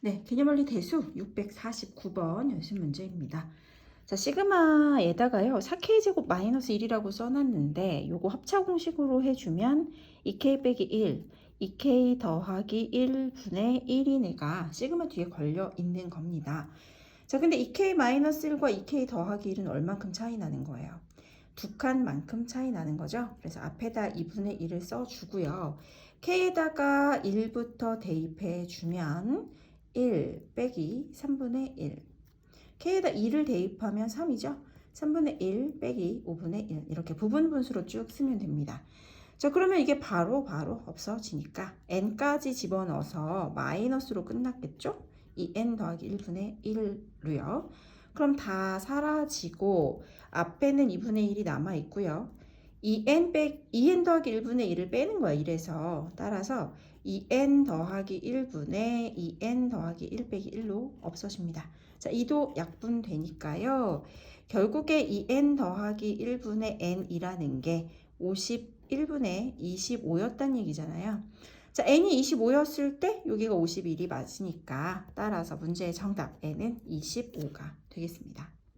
네, 개념원리 대수 649번 연습 문제입니다. 자, 시그마에다가요, 4K 제곱 마이너스 1이라고 써놨는데, 요거 합차 공식으로 해주면 2K 빼기 1, 2K 더하기 1분의 1이네가 시그마 뒤에 걸려 있는 겁니다. 자, 근데 2K 마이너스 1과 2K 더하기 1은 얼만큼 차이 나는 거예요? 두 칸만큼 차이 나는 거죠. 그래서 앞에다 2분의 1을 써주고요. K에다가 1부터 대입해 주면 1 빼기 3분의 1. K에다 2를 대입하면 3이죠. 3분의 1 빼기 5분의 1. 이렇게 부분 분수로 쭉 쓰면 됩니다. 자, 그러면 이게 바로 바로 없어지니까 n까지 집어넣어서 마이너스로 끝났겠죠? 이 n 더하기 1분의 1로요. 그럼 다 사라지고 앞에는 2분의 1이 남아 있고요. 이 n 빼 2n 더하기 1분의 1을 빼는 거야. 이래서 따라서 2n 더하기 1분의 2n 더하기 1 빼기 1로 없어집니다. 자, 2도 약분되니까요. 결국에 2n 더하기 1분의 n이라는 게 51분의 25였단 얘기잖아요. 자, n이 25였을 때 여기가 51이 맞으니까 따라서 문제의 정답 n은 25가 되겠습니다.